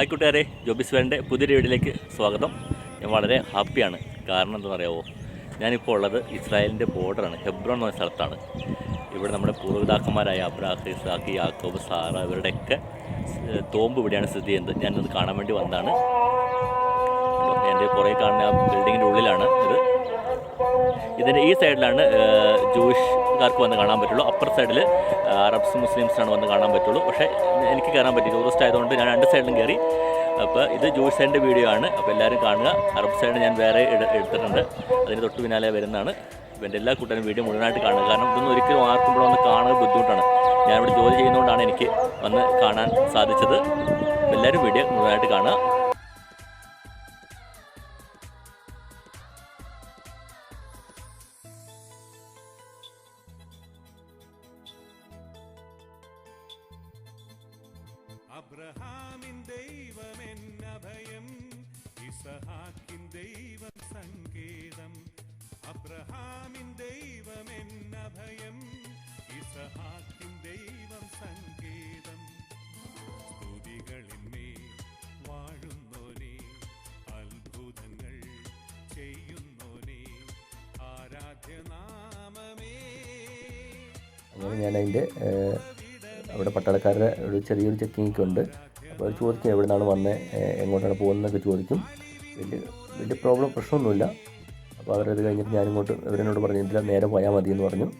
Hi കൂട്ടുകാരെ ജോബിസ് വേന്റെ പുതിയൊരു വീഡിയോയിലേക്ക് സ്വാഗതം. ഞാൻ വളരെ ഹാപ്പിയാണ്. കാരണം എന്താ പറയാമോ ഞാനിപ്പോൾ ഉള്ളത് ഇസ്രായേലിന്റെ ബോർഡറാണ് ഹെബ്രോൺ എന്ന സ്ഥലത്താണ്. ഇവിടെ നമ്മുടെ പൂർവപിതാക്കന്മാരായ അബ്രാഹ് ഇസാഖ് യാക്കോബ് സാറ ഇവരുടെയൊക്കെ തോമ്പ് ഇവിടെയാണ് സ്ഥിതി ചെയ്യുന്നത്. ഞാനത് കാണാൻ വേണ്ടി വന്നതാണ്. എന്റെ പുറകെ കാണുന്ന ബിൽഡിങ്ങിന്റെ ഉള്ളിലാണ് ഇത്. ഇതിന്റെ ഈ സൈഡിലാണ് ജൂയിഷ്കാർക്ക് വന്ന് കാണാൻ പറ്റുള്ളൂ. അപ്പർ സൈഡിൽ അറബ്സ് മുസ്ലിംസാണ് വന്ന് കാണാൻ പറ്റുള്ളൂ. പക്ഷേ എനിക്ക് കയറാൻ പറ്റി ടൂറിസ്റ്റ് ആയതുകൊണ്ട് ഞാൻ രണ്ട് സൈഡിലും കയറി. അപ്പോൾ ഇത് ജൂയിഷ് സൈഡിന്റെ വീഡിയോ ആണ്. അപ്പോൾ എല്ലാവരും കാണുക. അറബ് സൈഡ് ഞാൻ വേറെ എടു- എടുത്തിട്ടുണ്ട്. അതിന് തൊട്ട് പിന്നാലെ വരുന്നതാണ്. ഇവന്റെ എല്ലാ കൂട്ടരും വീഡിയോ മുഴുവനായിട്ട് കാണുക. കാരണം ഇതൊന്നും ഒരിക്കലും ആർക്കും ഇവിടെ വന്ന് കാണുന്നത് ബുദ്ധിമുട്ടാണ്. ഞാനിവിടെ ജോലി ചെയ്യുന്നതുകൊണ്ടാണ് എനിക്ക് വന്ന് കാണാൻ സാധിച്ചത്. എല്ലാവരും വീഡിയോ മുഴുവനായിട്ട് കാണുക. ഇസഹാക്കിൻ ദൈവം സങ്കേതം. അബ്രഹാമിൻ ദൈവമെന്നഭയം ഇസഹാക്കിൻ ദൈവം സങ്കേതം. സ്തുതികളിന്മേൽ വാഴുന്നോനെ അത്ഭുതങ്ങൾ ചെയ്യുന്നോനെ ആരാധ്യനാമമേ. ഞാൻ അതിന്റെ അവിടെ പട്ടാളക്കാരുടെ ഒരു ചെറിയൊരു ചെക്കിംഗ് ഉണ്ട്. അപ്പോൾ അവർ ചോദിക്കും എവിടെ നിന്നാണ് വന്നത് എങ്ങോട്ടാണ് പോകുന്നതെന്നൊക്കെ ചോദിക്കും. വലിയ വലിയ പ്രോബ്ലം പ്രശ്നമൊന്നുമില്ല. അപ്പോൾ അവരത് കഴിഞ്ഞിട്ട് ഞാനിങ്ങോട്ട് ഇവരെന്നോട് പറഞ്ഞിട്ടില്ല നേരെ പോയാൽ മതി എന്ന് പറഞ്ഞു.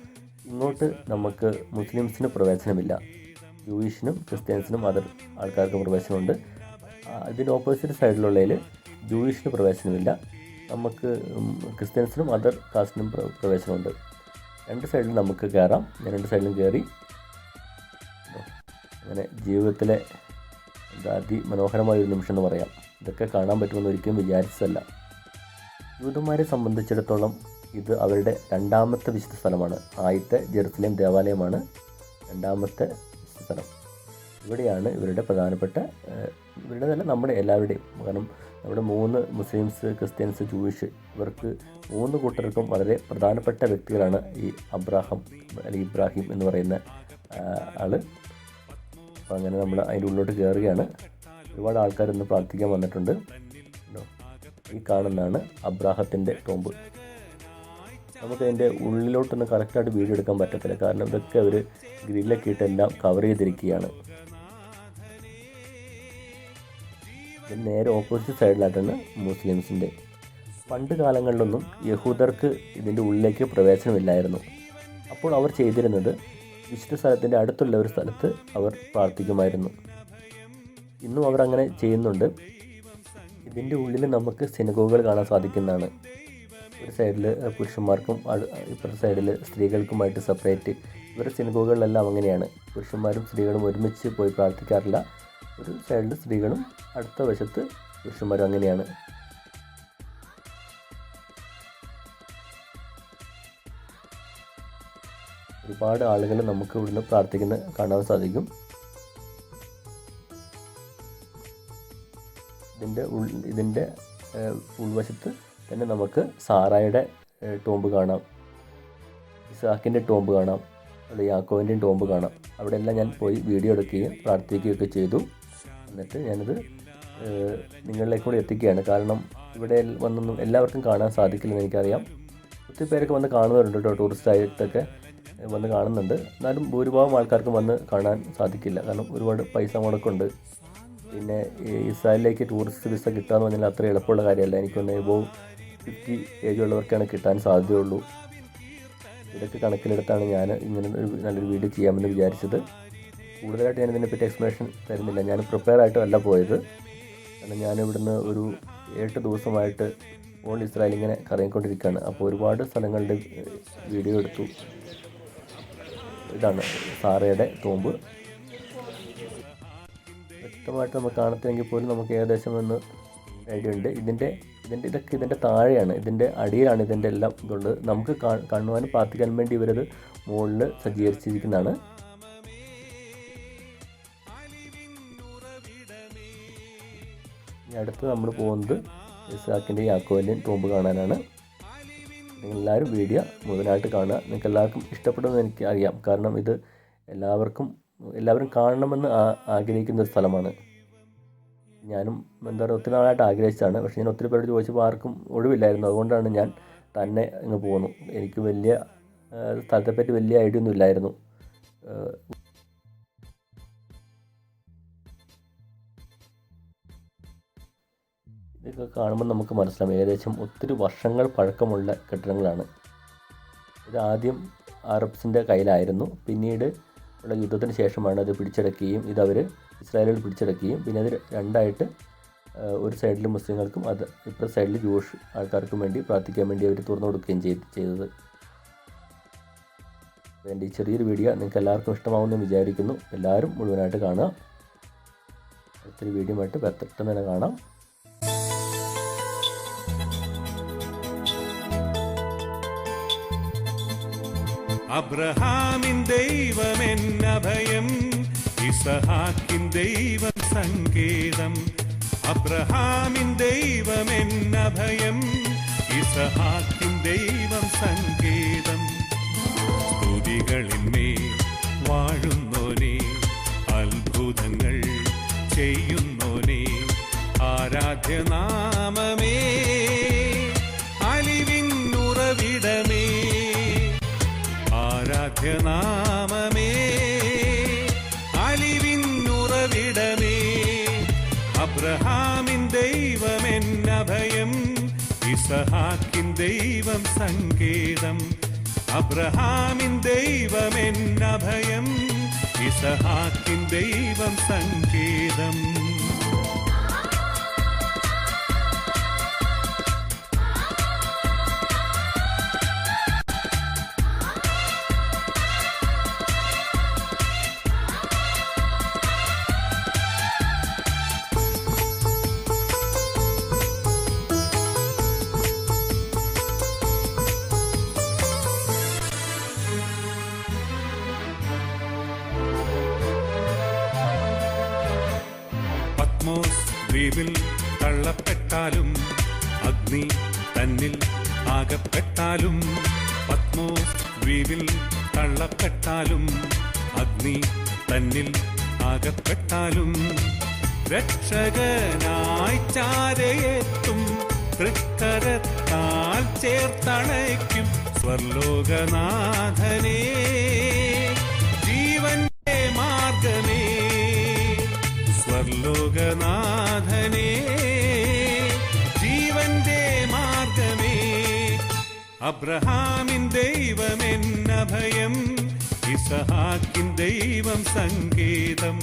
ഇങ്ങോട്ട് നമുക്ക് മുസ്ലിംസിന് പ്രവേശനമില്ല. ജൂയിഷിനും ക്രിസ്ത്യൻസിനും അതർ ആൾക്കാർക്ക് പ്രവേശനമുണ്ട്. ഇതിന്റെ ഓപ്പോസിറ്റ് സൈഡിലുള്ളതിൽ ജൂയിഷിന് പ്രവേശനമില്ല. നമുക്ക് ക്രിസ്ത്യൻസിനും അതർ കാസ്റ്റിനും പ്ര- പ്രവേശനമുണ്ട്. രണ്ട് സൈഡിലും നമുക്ക് കയറാം ഞാൻ രണ്ട് സൈഡിലും കയറി അങ്ങനെ ജീവിതത്തിലെ എന്താ അതിമനോഹരമായ ഒരു നിമിഷം എന്ന് പറയാം. ഇതൊക്കെ കാണാൻ പറ്റുമെന്ന് ഒരിക്കലും വിചാരിച്ചതല്ല. യൂതന്മാരെ സംബന്ധിച്ചിടത്തോളം ഇത് അവരുടെ രണ്ടാമത്തെ വിശുദ്ധ സ്ഥലമാണ്. ആദ്യത്തെ ജെറുസലേം ദേവാലയമാണ് രണ്ടാമത്തെ വിശുദ്ധ സ്ഥലം. ഇവിടെയാണ് ഇവരുടെ പ്രധാനപ്പെട്ട ഇവരുടെ തന്നെ നമ്മുടെ എല്ലാവരുടെയും. കാരണം നമ്മുടെ മൂന്ന് മുസ്ലിംസ് ക്രിസ്ത്യൻസ് ജൂയിഷ് ഇവർക്ക് മൂന്ന് കൂട്ടർക്കും വളരെ പ്രധാനപ്പെട്ട വ്യക്തികളാണ് ഈ അബ്രാഹം അല്ലെങ്കിൽ ഇബ്രാഹിം എന്ന് പറയുന്ന ആൾ അപ്പോൾ അങ്ങനെ നമ്മൾ അതിന്റെ ഉള്ളിലോട്ട് കയറുകയാണ് ഒരുപാട് ആൾക്കാർ ഇന്ന് പ്രാർത്ഥിക്കാൻ വന്നിട്ടുണ്ട്. ഈ കാണുന്നതാണ് അബ്രാഹത്തിന്റെ ടോമ്പ് നമുക്ക് അതിന്റെ ഉള്ളിലോട്ടൊന്നും കറക്റ്റായിട്ട് വീഡിയോ എടുക്കാൻ പറ്റത്തില്ല. കാരണം ഇതൊക്കെ അവർ ഗ്രില്ലൊക്കെ ഇട്ട് എല്ലാം കവർ ചെയ്തിരിക്കുകയാണ്. നേരെ ഓപ്പോസിറ്റ് സൈഡിലായിട്ടാണ് മുസ്ലിംസിന്റെ. പണ്ട് കാലങ്ങളിലൊന്നും യഹൂദർക്ക് ഇതിന്റെ ഉള്ളിലേക്ക് പ്രവേശനമില്ലായിരുന്നു. അപ്പോൾ അവർ ചെയ്തിരുന്നത് വിശുദ്ധ സ്ഥലത്തിന്റെ അടുത്തുള്ള ഒരു സ്ഥലത്ത് അവർ പ്രാർത്ഥിക്കുമായിരുന്നു. ഇന്നും അവർ അങ്ങനെ ചെയ്യുന്നുണ്ട്. ഇതിന്റെ ഉള്ളിൽ നമുക്ക് സിനഗോഗുകൾ കാണാൻ സാധിക്കുന്നതാണ്. ഒരു സൈഡിൽ പുരുഷന്മാർക്കും ഇപ്പുറത്തെ സൈഡിൽ സ്ത്രീകൾക്കുമായിട്ട് സെപ്പറേറ്റ് ഇവരുടെ സിനഗോഗുകളിലെല്ലാം അങ്ങനെയാണ്. പുരുഷന്മാരും സ്ത്രീകളും ഒരുമിച്ച് പോയി പ്രാർത്ഥിക്കാറില്ല. ഒരു സൈഡിൽ സ്ത്രീകളും അടുത്ത വശത്ത് പുരുഷന്മാരും അങ്ങനെയാണ്. ഒരുപാട് ആളുകൾ നമുക്ക് ഇവിടുന്ന് പ്രാർത്ഥിക്കുന്ന കാണാൻ സാധിക്കും. ഇതിന്റെ ഉൾ ഇതിന്റെ ഉൾവശത്ത് തന്നെ നമുക്ക് സാറായുടെ ടോംബ് കാണാം. ഇസാക്കിന്റെ ടോംബ് കാണാം. അവിടെ യാക്കോവിന്റെയും ടോംബ് കാണാം. അവിടെ എല്ലാം ഞാൻ പോയി വീഡിയോ എടുക്കുകയും പ്രാർത്ഥിക്കുകയൊക്കെ ചെയ്തു. എന്നിട്ട് ഞാനത് നിങ്ങളിലേക്ക് കൂടി എത്തിക്കുകയാണ്. കാരണം ഇവിടെ വന്നൊന്നും എല്ലാവർക്കും കാണാൻ സാധിക്കില്ലെന്ന് എനിക്കറിയാം. ഒത്തിരി പേരൊക്കെ വന്ന് കാണുന്നവരുണ്ട് കേട്ടോ ടൂറിസ്റ്റായിട്ടൊക്കെ വന്ന് കാണുന്നുണ്ട്. എന്നാലും ഭൂരിഭാഗം ആൾക്കാർക്കും വന്ന് കാണാൻ സാധിക്കില്ല. കാരണം ഒരുപാട് പൈസ മുടക്കുണ്ട്. പിന്നെ ഇസ്രായേലിലേക്ക് ടൂറിസ്റ്റ് വിസ കിട്ടുക എന്ന് പറഞ്ഞാൽ അത്ര എളുപ്പമുള്ള കാര്യമല്ല. എനിക്കൊന്ന് എബോവ് ഫിഫ്റ്റി ഏജ് ഉള്ളവർക്കാണ് കിട്ടാൻ സാധ്യതയുള്ളൂ. ഇതൊക്കെ കണക്കിലെടുത്താണ് ഞാൻ ഇങ്ങനെ ഒരു നല്ലൊരു വീഡിയോ ചെയ്യാമെന്ന് വിചാരിച്ചത്. കൂടുതലായിട്ട് ഞാൻ ഇതിനെപ്പറ്റി എക്സ്പ്ലനേഷൻ തരുന്നില്ല. ഞാൻ പ്രിപ്പയർ ആയിട്ടും അല്ല പോയത്. കാരണം ഞാൻ ഇവിടുന്ന് ഒരു എട്ട് ദിവസമായിട്ട് ഓൾ ഇസ്രായേൽ ഇങ്ങനെ കറങ്ങിക്കൊണ്ടിരിക്കുകയാണ് അപ്പോൾ ഒരുപാട് സ്ഥലങ്ങളുടെ വീഡിയോ എടുത്തു. ഇതാണ് സാറയുടെ തോമ്പ്. വ്യക്തമായിട്ട് നമുക്ക് കാണത്തില്ലെങ്കിൽ പോലും നമുക്ക് ഏകദേശം ഒന്ന് ഐഡിയ ഉണ്ട് ഇതിന്റെ ഇതിന്റെ ഇതൊക്കെ ഇതിന്റെ താഴെയാണ്. ഇതിന്റെ അടിയിലാണ് ഇതിന്റെ എല്ലാം ഇതുള്ളത്. നമുക്ക് കാണുവാനും പ്രാർത്ഥിക്കാൻ വേണ്ടി ഇവരത് മുകളിൽ സജ്ജീകരിച്ചിരിക്കുന്നതാണ്. അടുത്ത് നമ്മൾ പോകുന്നത് ഇസാക്കിന്റെ യാക്കോവിന്റെയും ടോമ്പ് കാണാനാണ്. നിങ്ങളെല്ലാവരും വീഡിയോ മുഴുവനായിട്ട് കാണുക. നിങ്ങൾക്ക് എല്ലാവർക്കും ഇഷ്ടപ്പെടുമെന്ന് എനിക്ക് അറിയാം കാരണം ഇത് എല്ലാവർക്കും എല്ലാവരും കാണണമെന്ന് ആഗ്രഹിക്കുന്ന ഒരു സ്ഥലമാണ്. ഞാനും എന്താ പറയുക ഒത്തിരി നാളായിട്ട് ആഗ്രഹിച്ചതാണ്. പക്ഷേ ഞാൻ ഒത്തിരി പേരോട് ചോദിച്ചപ്പോൾ ആർക്കും ഒഴിവില്ലായിരുന്നു. അതുകൊണ്ടാണ് ഞാൻ തന്നെ ഇങ്ങ് പോകുന്നു എനിക്ക് വലിയ സ്ഥലത്തെപ്പറ്റി വലിയ ഐഡിയ ഒന്നും ഇല്ലായിരുന്നു. ഇതൊക്കെ കാണുമ്പോൾ നമുക്ക് മനസ്സിലാവും. ഏകദേശം ഒത്തിരി വർഷങ്ങൾ പഴക്കമുള്ള കെട്ടിടങ്ങളാണ്. ഇത് ആദ്യം അറബ്സിന്റെ കയ്യിലായിരുന്നു. പിന്നീട് ഉള്ള യുദ്ധത്തിന് ശേഷമാണ് അത് പിടിച്ചടക്കുകയും ഇത് അവർ ഇസ്രായേലുകൾ പിടിച്ചടക്കുകയും പിന്നെ അത് രണ്ടായിട്ട് ഒരു സൈഡിൽ മുസ്ലിങ്ങൾക്കും അത് ഇപ്പുറ സൈഡിൽ ജൂഷ് ആൾക്കാർക്കും വേണ്ടി പ്രാർത്ഥിക്കാൻ വേണ്ടി അവർ തുറന്നു കൊടുക്കുകയും ചെയ്ത് ചെയ്തത്. എന്റെ ഈ ചെറിയൊരു വീഡിയോ നിങ്ങൾക്ക് എല്ലാവർക്കും ഇഷ്ടമാവുമെന്ന് വിചാരിക്കുന്നു. എല്ലാവരും മുഴുവനായിട്ട് കാണുക. അടുത്തൊരു വീഡിയോ ആയിട്ട് പെട്ടെന്ന് തന്നെ കാണാം. അബ്രഹാമിൻ ദൈവം എന്നഭയം ഇസഹാക്കിൻ ദൈവം സങ്കേതം. അബ്രഹാമിൻ ദൈവം എന്നഭയം ഇസഹാക്കിൻ ദൈവം സങ്കേതം. സ്തുതികളിന്മേ വാഴുന്നോനെ അത്ഭുതങ്ങൾ ചെയ്യുന്നോനെ ആരാധ്യനാമമേ. ആരാധ്യനാമമേ അലിവിന്നുറവിടമേ അബ്രഹാമിൻ ദൈവമെന്നഭയം ഇസഹാക്കിൻ ദൈവം സങ്കേതം. അബ്രഹാമിൻ ദൈവമെന്നഭയം ഇസഹാക്കിൻ ദൈവം സങ്കേതം. ദ്വീപിൽ തള്ളപ്പെട്ടാലും അഗ്നി തന്നിൽ ആകപ്പെട്ടാലും പത്മോ ദ്വീപിൽ തള്ളപ്പെട്ടാലും അഗ്നി തന്നിൽ ആകപ്പെട്ടാലും രക്ഷകനായി ചാരയെത്തും തൃക്കരത്താൽ ചേർത്തണയ്ക്കും സ്വർലോകനാഥനേ. സ്വർലോകനാഥനേ ജീവന്റെ മാർഗമേ. അബ്രഹാമിൻ ദൈവമെന്നഭയം ഇസഹാക്കിൻ ദൈവം സങ്കേതം.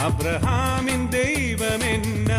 അബ്രഹാമിൻ ദൈവമെന്ന